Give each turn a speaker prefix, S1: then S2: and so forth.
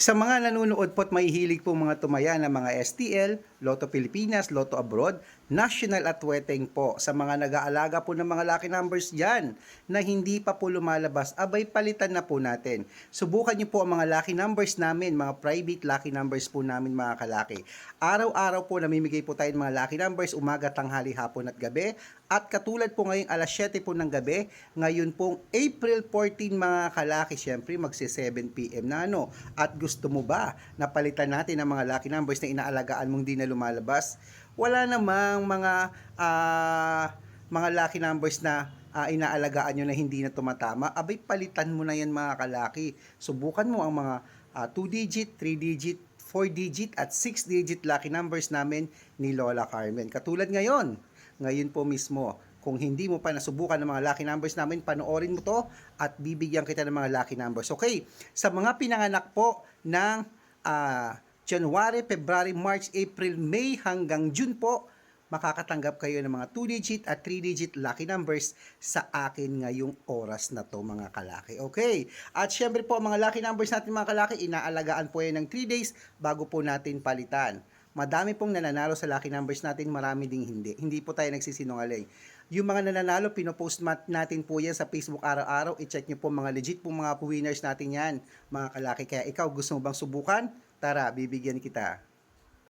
S1: Sa mga nanonood po at mahihilig po mga tumaya ng mga STL, Lotto Pilipinas, Lotto Abroad, National at Weteng po. Sa mga nag-aalaga po ng mga lucky numbers dyan na hindi pa po lumalabas, abay palitan na po natin. Subukan niyo po ang mga lucky numbers namin, mga private lucky numbers po namin mga kalaki. Araw-araw po namimigay po tayo ng mga lucky numbers, umaga, tanghali, hapon at gabi. At katulad po ngayong alas 7 po ng gabi, ngayon pong April 14 mga kalaki, syempre magsi 7pm na ano. At gusto mo ba na palitan natin ang mga lucky numbers na inaalagaan mong di na lumalabas? Wala namang mga ah, mga lucky numbers na ah, inaalagaan nyo na hindi na tumatama, abay palitan mo na yan mga kalaki. Subukan mo ang mga 2-digit, 3-digit, 4-digit at 6-digit lucky numbers namin ni Lola Carmen. Katulad ngayon, ngayon po mismo, kung hindi mo pa nasubukan ng mga lucky numbers namin, panoorin mo to at bibigyan kita ng mga lucky numbers. Okay, sa mga pinanganak po ng ah, January, February, March, April, May hanggang June po, makakatanggap kayo ng mga 2-digit at 3-digit lucky numbers sa akin ngayong oras na to mga kalaki. Okay? At syempre po, mga lucky numbers natin mga kalaki, inaalagaan po yan ng 3 days bago po natin palitan. Madami pong nananalo sa lucky numbers natin, marami ding hindi. Hindi po tayo nagsisinungaling. Yung mga nananalo, pinopost natin po yan sa Facebook araw-araw. I-check nyo po mga legit po mga winners natin yan, mga kalaki. Kaya ikaw, gusto mo bang subukan? Tara, bibigyan kita.